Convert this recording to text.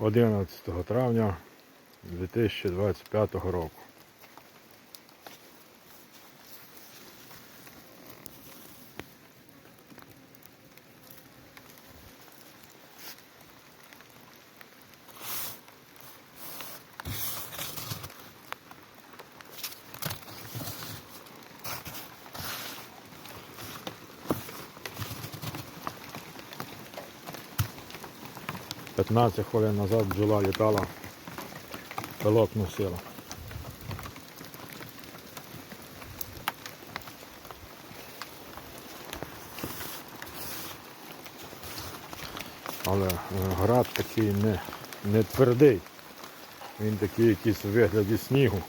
11 травня 2025 року. П'ятнадцять хвилин назад бджола літала, пилок носила. Але е, град такий не, не твердий. Він такий якийсь у вигляді снігу.